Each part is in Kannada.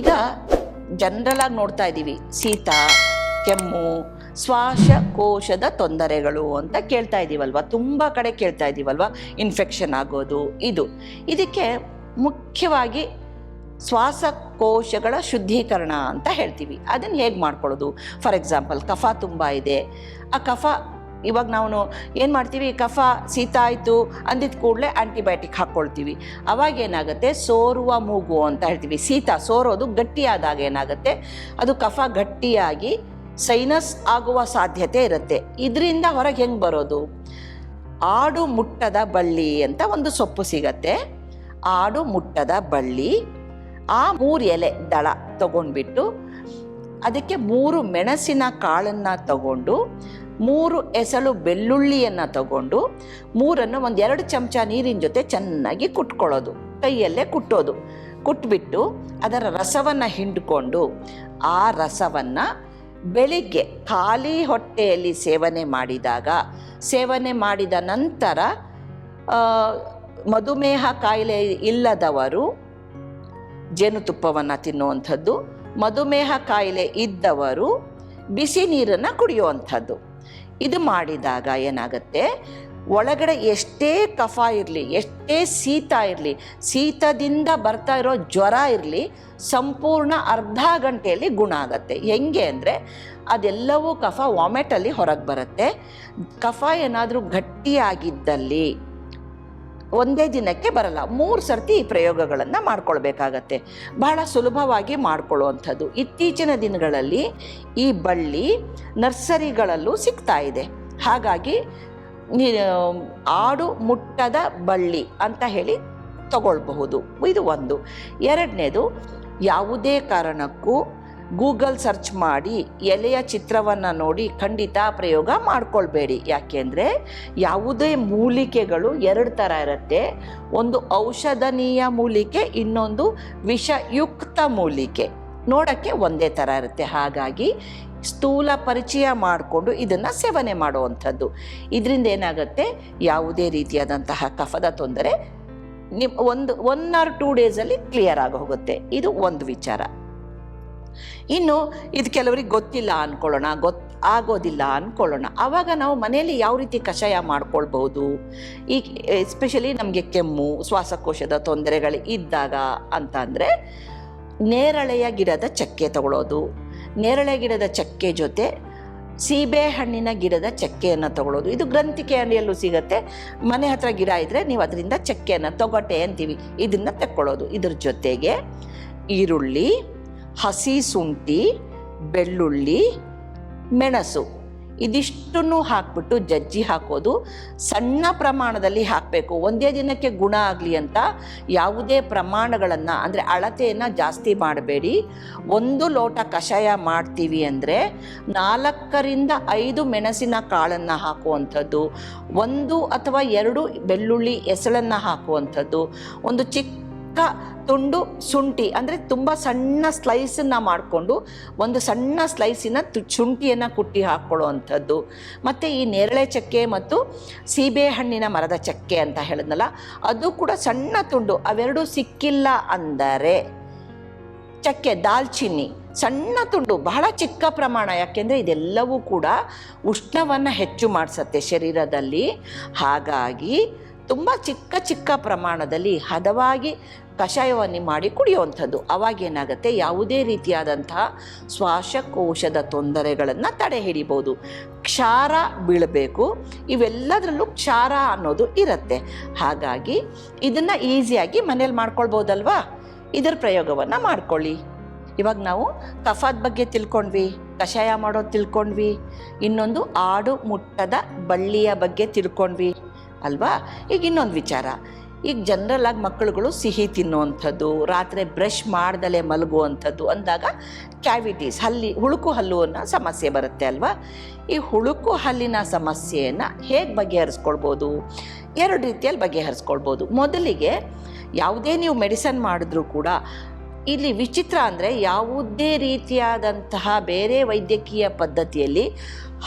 ಈಗ ಜನರಲ್ ಆಗಿ ನೋಡ್ತಾ ಇದ್ದೀವಿ ಶೀತ ಕೆಮ್ಮು, ಶ್ವಾಸಕೋಶದ ತೊಂದರೆಗಳು ಅಂತ ಕೇಳ್ತಾ ಇದ್ದೀವಲ್ವ ತುಂಬ ಕಡೆ ಕೇಳ್ತಾ ಇದ್ದೀವಲ್ವ ಇನ್ಫೆಕ್ಷನ್ ಆಗೋದು, ಇದು. ಇದಕ್ಕೆ ಮುಖ್ಯವಾಗಿ ಶ್ವಾಸಕೋಶಗಳ ಶುದ್ಧೀಕರಣ ಅಂತ ಹೇಳ್ತೀವಿ. ಅದನ್ನು ಹೇಗೆ ಮಾಡ್ಕೊಳ್ಳೋದು? ಫಾರ್ ಎಕ್ಸಾಂಪಲ್ ಕಫ ತುಂಬ ಇದೆ. ಆ ಕಫ ಇವಾಗ ನಾವು ಏನು ಮಾಡ್ತೀವಿ? ಕಫ ಶೀತ ಆಯಿತು ಅಂದಿದ ಕೂಡಲೇ ಆ್ಯಂಟಿಬಯೋಟಿಕ್ ಹಾಕ್ಕೊಳ್ತೀವಿ. ಅವಾಗ ಏನಾಗುತ್ತೆ? ಸೋರುವ ಮೂಗು ಅಂತ ಹೇಳ್ತೀವಿ. ಶೀತ ಸೋರೋದು ಗಟ್ಟಿಯಾದಾಗ ಏನಾಗುತ್ತೆ? ಅದು ಕಫ ಗಟ್ಟಿಯಾಗಿ ಸೈನಸ್ ಆಗುವ ಸಾಧ್ಯತೆ ಇರುತ್ತೆ. ಇದರಿಂದ ಹೊರಗೆ ಹೆಂಗೆ ಬರೋದು? ಆಡು ಮುಟ್ಟದ ಬಳ್ಳಿ ಅಂತ ಒಂದು ಸೊಪ್ಪು ಸಿಗತ್ತೆ. ಆಡು ಮುಟ್ಟದ ಬಳ್ಳಿ, ಆ ಮೂರು ಎಲೆ ದಳ ತಗೊಂಡ್ಬಿಟ್ಟು ಅದಕ್ಕೆ ಮೂರು ಮೆಣಸಿನ ಕಾಳನ್ನು ತಗೊಂಡು ಮೂರು ಎಸಳು ಬೆಳ್ಳುಳ್ಳಿಯನ್ನು ತಗೊಂಡು ಮೂರನ್ನು ಒಂದು ಎರಡು ಚಮಚ ನೀರಿನ ಜೊತೆ ಚೆನ್ನಾಗಿ ಕುಟ್ಕೊಳ್ಳೋದು. ಕೈಯಲ್ಲೇ ಕುಟ್ಟೋದು. ಕುಟ್ಬಿಟ್ಟು ಅದರ ರಸವನ್ನು ಹಿಂಡ್ಕೊಂಡು ಆ ರಸವನ್ನು ಬೆಳಿಗ್ಗೆ ಖಾಲಿ ಹೊಟ್ಟೆಯಲ್ಲಿ ಸೇವನೆ ಮಾಡಿದಾಗ, ಸೇವನೆ ಮಾಡಿದ ನಂತರ ಮಧುಮೇಹ ಕಾಯಿಲೆ ಇಲ್ಲದವರು ಜೇನುತುಪ್ಪವನ್ನು ತಿನ್ನುವಂಥದ್ದು, ಮಧುಮೇಹ ಕಾಯಿಲೆ ಇದ್ದವರು ಬಿಸಿ ನೀರನ್ನು ಕುಡಿಯುವಂಥದ್ದು. ಇದು ಮಾಡಿದಾಗ ಏನಾಗುತ್ತೆ? ಒಳಗಡೆ ಎಷ್ಟೇ ಕಫ ಇರಲಿ, ಎಷ್ಟೇ ಶೀತ ಇರಲಿ, ಶೀತದಿಂದ ಬರ್ತಾ ಇರೋ ಜ್ವರ ಇರಲಿ, ಸಂಪೂರ್ಣ ಅರ್ಧ ಗಂಟೆಯಲ್ಲಿ ಗುಣ ಆಗುತ್ತೆ. ಹೆಂಗೆ ಅಂದರೆ ಅದೆಲ್ಲವೂ ಕಫ ವಾಮೆಟಲ್ಲಿ ಹೊರಗೆ ಬರುತ್ತೆ. ಕಫ ಏನಾದರೂ ಗಟ್ಟಿಯಾಗಿದ್ದಲ್ಲಿ ಒಂದೇ ದಿನಕ್ಕೆ ಬರಲ್ಲ, ಮೂರು ಸರ್ತಿ ಈ ಪ್ರಯೋಗಗಳನ್ನು ಮಾಡ್ಕೊಳ್ಬೇಕಾಗತ್ತೆ. ಬಹಳ ಸುಲಭವಾಗಿ ಮಾಡ್ಕೊಳ್ಳುವಂಥದ್ದು. ಇತ್ತೀಚಿನ ದಿನಗಳಲ್ಲಿ ಈ ಬಳ್ಳಿ ನರ್ಸರಿಗಳಲ್ಲೂ ಸಿಗ್ತಾ ಇದೆ. ಹಾಗಾಗಿ ಆಡು ಮುಟ್ಟದ ಬಳ್ಳಿ ಅಂತ ಹೇಳಿ ತಗೊಳ್ಬಹುದು. ಇದು ಒಂದು. ಎರಡನೇದು, ಯಾವುದೇ ಕಾರಣಕ್ಕೂ ಗೂಗಲ್ ಸರ್ಚ್ ಮಾಡಿ ಎಲೆಯ ಚಿತ್ರವನ್ನು ನೋಡಿ ಖಂಡಿತ ಪ್ರಯೋಗ ಮಾಡ್ಕೊಳ್ಬೇಡಿ. ಯಾಕೆಂದರೆ ಯಾವುದೇ ಮೂಲಿಕೆಗಳು ಎರಡು ಥರ ಇರುತ್ತೆ. ಒಂದು ಔಷಧನೀಯ ಮೂಲಿಕೆ, ಇನ್ನೊಂದು ವಿಷಯುಕ್ತ ಮೂಲಿಕೆ. ನೋಡೋಕ್ಕೆ ಒಂದೇ ಥರ ಇರುತ್ತೆ. ಹಾಗಾಗಿ ಸ್ಥೂಲ ಪರಿಚಯ ಮಾಡಿಕೊಂಡು ಇದನ್ನು ಸೇವನೆ ಮಾಡುವಂಥದ್ದು. ಇದರಿಂದ ಏನಾಗುತ್ತೆ? ಯಾವುದೇ ರೀತಿಯಾದಂತಹ ಕಫದ ತೊಂದರೆ ನಿಮ್ ಒಂದು ಒನ್ ಆರ್ ಟೂ ಡೇಸಲ್ಲಿ ಕ್ಲಿಯರ್ ಆಗಿ ಹೋಗುತ್ತೆ. ಇದು ಒಂದು ವಿಚಾರ. ಇನ್ನು ಇದು ಕೆಲವರಿಗೆ ಗೊತ್ತಿಲ್ಲ ಅಂದ್ಕೊಳ್ಳೋಣ ಗೊತ್ತು ಆಗೋದಿಲ್ಲ ಅಂದ್ಕೊಳ್ಳೋಣ ಆವಾಗ ನಾವು ಮನೆಯಲ್ಲಿ ಯಾವ ರೀತಿ ಕಷಾಯ ಮಾಡ್ಕೊಳ್ಬಹುದು? ಈ ಎಸ್ಪೆಷಲಿ ನಮಗೆ ಕೆಮ್ಮು, ಶ್ವಾಸಕೋಶದ ತೊಂದರೆಗಳು ಇದ್ದಾಗ ಅಂತ ಅಂದರೆ ನೇರಳೆಯ ಗಿಡದ ಚಕ್ಕೆ ತಗೊಳ್ಳೋದು. ನೇರಳೆ ಗಿಡದ ಚಕ್ಕೆ ಜೊತೆ ಸೀಬೆ ಹಣ್ಣಿನ ಗಿಡದ ಚಕ್ಕೆಯನ್ನು ತಗೊಳ್ಳೋದು. ಇದು ಗ್ರಂಥಿಕೆ ಅಂಗಡಿಯಲ್ಲೂ ಸಿಗುತ್ತೆ. ಮನೆ ಹತ್ರ ಗಿಡ ಇದ್ದರೆ ನೀವು ಅದರಿಂದ ಚಕ್ಕೆಯನ್ನು ತೊಗಟೆ ಅಂತೀವಿ. ಇದನ್ನು ತಕ್ಕೊಳ್ಳೋದು. ಇದ್ರ ಜೊತೆಗೆ ಈರುಳ್ಳಿ ಹಸಿ ಶುಂಠಿ, ಬೆಳ್ಳುಳ್ಳಿ, ಮೆಣಸು. ಇದಿಷ್ಟನ್ನು ಹಾಕ್ಬಿಟ್ಟು ಜಜ್ಜಿ ಹಾಕೋದು. ಸಣ್ಣ ಪ್ರಮಾಣದಲ್ಲಿ ಹಾಕಬೇಕು. ಒಂದೇ ದಿನಕ್ಕೆ ಗುಣ ಆಗಲಿ ಅಂತ ಯಾವುದೇ ಪ್ರಮಾಣಗಳನ್ನು, ಅಂದರೆ ಅಳತೆಯನ್ನು ಜಾಸ್ತಿ ಮಾಡಬೇಡಿ. ಒಂದು ಲೋಟ ಕಷಾಯ ಮಾಡ್ತೀವಿ ಅಂದರೆ ನಾಲ್ಕರಿಂದ ಐದು ಮೆಣಸಿನ ಕಾಳನ್ನು ಹಾಕುವಂಥದ್ದು, ಒಂದು ಅಥವಾ ಎರಡು ಬೆಳ್ಳುಳ್ಳಿ ಎಸಳನ್ನು ಹಾಕುವಂಥದ್ದು, ಒಂದು ಚಿಕ್ಕ ತುಂಡು ಶುಂಠಿ, ಅಂದರೆ ತುಂಬ ಸಣ್ಣ ಸ್ಲೈಸನ್ನು ಮಾಡಿಕೊಂಡು ಒಂದು ಸಣ್ಣ ಸ್ಲೈಸಿನ ತು, ಶುಂಠಿಯನ್ನು ಕುಟ್ಟಿ ಹಾಕ್ಕೊಳ್ಳುವಂಥದ್ದು ಮತ್ತು ಈ ನೇರಳೆ ಚಕ್ಕೆ ಮತ್ತು ಸೀಬೆಹಣ್ಣಿನ ಮರದ ಚಕ್ಕೆ ಅಂತ ಹೇಳಿದ್ನಲ್ಲ, ಅದು ಕೂಡ ಸಣ್ಣ ತುಂಡು, ಅವೆರಡೂ ಸಿಕ್ಕಿಲ್ಲ ಅಂದರೆ ಚಕ್ಕೆ, ದಾಲ್ಚಿನ್ನಿ, ಸಣ್ಣ ತುಂಡು, ಬಹಳ ಚಿಕ್ಕ ಪ್ರಮಾಣ, ಯಾಕೆಂದರೆ ಇದೆಲ್ಲವೂ ಕೂಡ ಉಷ್ಣವನ್ನು ಹೆಚ್ಚು ಮಾಡಿಸತ್ತೆ ಶರೀರದಲ್ಲಿ. ಹಾಗಾಗಿ ತುಂಬ ಚಿಕ್ಕ ಚಿಕ್ಕ ಪ್ರಮಾಣದಲ್ಲಿ ಹದವಾಗಿ ಕಷಾಯವನ್ನು ಮಾಡಿ ಕುಡಿಯುವಂಥದ್ದು. ಅವಾಗೇನಾಗುತ್ತೆ ಯಾವುದೇ ರೀತಿಯಾದಂತಹ ಶ್ವಾಸಕೋಶದ ತೊಂದರೆಗಳನ್ನು ತಡೆ ಹಿಡಿಬೋದು ಕ್ಷಾರ ಬೀಳಬೇಕು. ಇವೆಲ್ಲದರಲ್ಲೂ ಕ್ಷಾರ ಅನ್ನೋದು ಇರುತ್ತೆ. ಹಾಗಾಗಿ ಇದನ್ನು ಈಸಿಯಾಗಿ ಮನೇಲಿ ಮಾಡ್ಕೊಳ್ಬೋದಲ್ವಾ? ಇದರ ಪ್ರಯೋಗವನ್ನು ಮಾಡ್ಕೊಳ್ಳಿ. ಇವಾಗ ನಾವು ಕಫದ ಬಗ್ಗೆ ತಿಳ್ಕೊಂಡ್ವಿ, ಕಷಾಯ ಮಾಡೋದು ತಿಳ್ಕೊಂಡ್ವಿ, ಇನ್ನೊಂದು ಆಡು ಮುಟ್ಟದ ಬಳ್ಳಿಯ ಬಗ್ಗೆ ತಿಳ್ಕೊಂಡ್ವಿ. ಅಲ್ವಾ? ಈಗ ಇನ್ನೊಂದು ವಿಚಾರ. ಈಗ ಜನರಲ್ ಆಗಿ ಮಕ್ಕಳುಗಳು ಸಿಹಿ ತಿನ್ನುವಂಥದ್ದು, ರಾತ್ರಿ ಬ್ರಷ್ ಮಾಡ್ದಲೇ ಮಲಗುವಂಥದ್ದು ಅಂದಾಗ ಕ್ಯಾವಿಟೀಸ್ ಹಲ್ಲಿ, ಹುಳುಕು ಹಲ್ಲು ಅನ್ನೋ ಸಮಸ್ಯೆ ಬರುತ್ತೆ ಅಲ್ವಾ? ಈ ಹುಳುಕು ಹಲ್ಲಿನ ಸಮಸ್ಯೆಯನ್ನು ಹೇಗೆ ಬಗೆಹರಿಸ್ಕೊಳ್ಬೋದು? ಎರಡು ರೀತಿಯಲ್ಲಿ ಬಗೆಹರಿಸ್ಕೊಳ್ಬೋದು. ಮೊದಲಿಗೆ ಯಾವುದೇ ನೀವು ಮೆಡಿಸನ್ ಮಾಡಿದ್ರೂ ಕೂಡ ಇಲ್ಲಿ ವಿಚಿತ್ರ ಅಂದರೆ ಯಾವುದೇ ರೀತಿಯಾದಂತಹ ಬೇರೆ ವೈದ್ಯಕೀಯ ಪದ್ಧತಿಯಲ್ಲಿ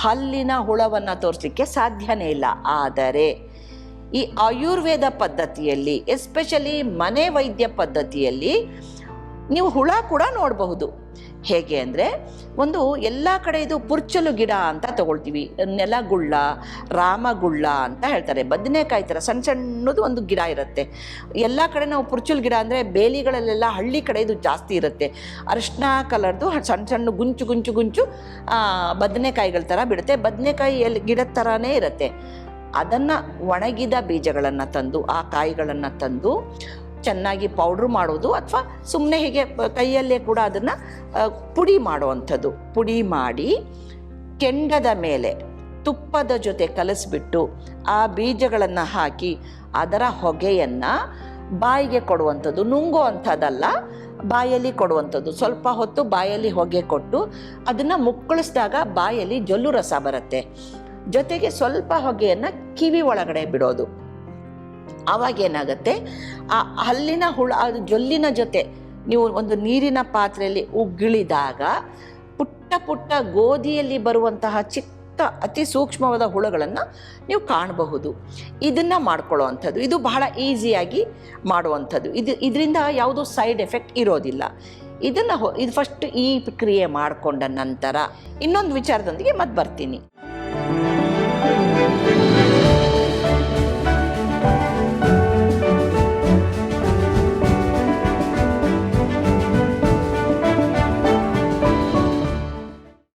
ಹಲ್ಲಿನ ಹುಳವನ್ನು ತೋರಿಸಲಿಕ್ಕೆ ಸಾಧ್ಯನೇ ಇಲ್ಲ. ಆದರೆ ಈ ಆಯುರ್ವೇದ ಪದ್ಧತಿಯಲ್ಲಿ ಎಸ್ಪೆಷಲಿ ಮನೆ ವೈದ್ಯ ಪದ್ಧತಿಯಲ್ಲಿ, ನೀವು ಹುಳ ಕೂಡ ನೋಡಬಹುದು. ಹೇಗೆ ಅಂದರೆ, ಒಂದು ಎಲ್ಲ ಕಡೆ ಇದು ಪುರ್ಚಲು ಗಿಡ ಅಂತ ತಗೊಳ್ತೀವಿ. ನೆಲಗುಳ್ಳ ರಾಮಗುಳ್ಳ ಅಂತ ಹೇಳ್ತಾರೆ. ಬದನೆಕಾಯಿ ಥರ ಸಣ್ಣ ಸಣ್ಣದು ಒಂದು ಗಿಡ ಇರುತ್ತೆ. ಎಲ್ಲ ಕಡೆ ನಾವು ಪುರ್ಚಲು ಗಿಡ ಅಂದರೆ ಬೇಲಿಗಳಲ್ಲೆಲ್ಲ ಹಳ್ಳಿ ಕಡೆ ಇದು ಜಾಸ್ತಿ ಇರುತ್ತೆ. ಅರಿಶಿನ ಕಲರ್ದು ಸಣ್ಣ ಸಣ್ಣ ಗುಂಚು ಗುಂಚು ಗುಂಚು ಬದನೆಕಾಯಿಗಳ ಥರ ಬಿಡುತ್ತೆ. ಬದನೆಕಾಯಿ ಎಲ್ಲಿ ಗಿಡದ ಥರನೇ ಇರುತ್ತೆ. ಅದನ್ನು ಒಣಗಿದ ಬೀಜಗಳನ್ನು ತಂದು, ಆ ಕಾಯಿಗಳನ್ನು ತಂದು ಚೆನ್ನಾಗಿ ಪೌಡ್ರ್ ಮಾಡೋದು ಅಥವಾ ಸುಮ್ಮನೆ ಹೀಗೆ ಕೈಯಲ್ಲೇ ಕೂಡ ಅದನ್ನು ಪುಡಿ ಮಾಡುವಂಥದ್ದು. ಪುಡಿ ಮಾಡಿ ಕೆಂಡದ ಮೇಲೆ ತುಪ್ಪದ ಜೊತೆ ಕಲಸಿಬಿಟ್ಟು ಆ ಬೀಜಗಳನ್ನು ಹಾಕಿ ಅದರ ಹೊಗೆಯನ್ನು ಬಾಯಿಗೆ ಕೊಡುವಂಥದ್ದು. ನುಂಗೋ ಅಂಥದ್ದಲ್ಲ, ಬಾಯಲ್ಲಿ ಕೊಡುವಂಥದ್ದು. ಸ್ವಲ್ಪ ಹೊತ್ತು ಬಾಯಲ್ಲಿ ಹೊಗೆ ಕೊಟ್ಟು ಅದನ್ನು ಮುಕ್ಕಳಿಸಿದಾಗ ಬಾಯಲ್ಲಿ ಜೊಲ್ಲು ರಸ ಬರುತ್ತೆ. ಜೊತೆಗೆ ಸ್ವಲ್ಪ ಹೊಗೆಯನ್ನು ಕಿವಿ ಒಳಗಡೆ ಬಿಡೋದು. ಆವಾಗ ಏನಾಗುತ್ತೆ? ಆ ಹಲ್ಲಿನ ಹುಳ, ಅದು ಜೊಲ್ಲಿನ ಜೊತೆ ನೀವು ಒಂದು ನೀರಿನ ಪಾತ್ರೆಯಲ್ಲಿ ಉಗಿಳಿದಾಗ ಪುಟ್ಟ ಪುಟ್ಟ ಗೋಧಿಯಲ್ಲಿ ಬರುವಂತಹ ಚಿಕ್ಕ ಅತಿ ಸೂಕ್ಷ್ಮವಾದ ಹುಳುಗಳನ್ನು ನೀವು ಕಾಣಬಹುದು. ಇದನ್ನು ಮಾಡ್ಕೊಳ್ಳೋ ಅಂಥದ್ದು ಇದು ಬಹಳ ಈಸಿಯಾಗಿ ಮಾಡುವಂಥದ್ದು. ಇದು ಇದರಿಂದ ಯಾವುದೂ ಸೈಡ್ ಎಫೆಕ್ಟ್ ಇರೋದಿಲ್ಲ. ಇದನ್ನು ಇದು ಫಸ್ಟ್ ಈ ಕ್ರಿಯೆ ಮಾಡಿಕೊಂಡ ನಂತರ ಇನ್ನೊಂದು ವಿಚಾರದೊಂದಿಗೆ ಮತ್ತೆ ಬರ್ತೀನಿ.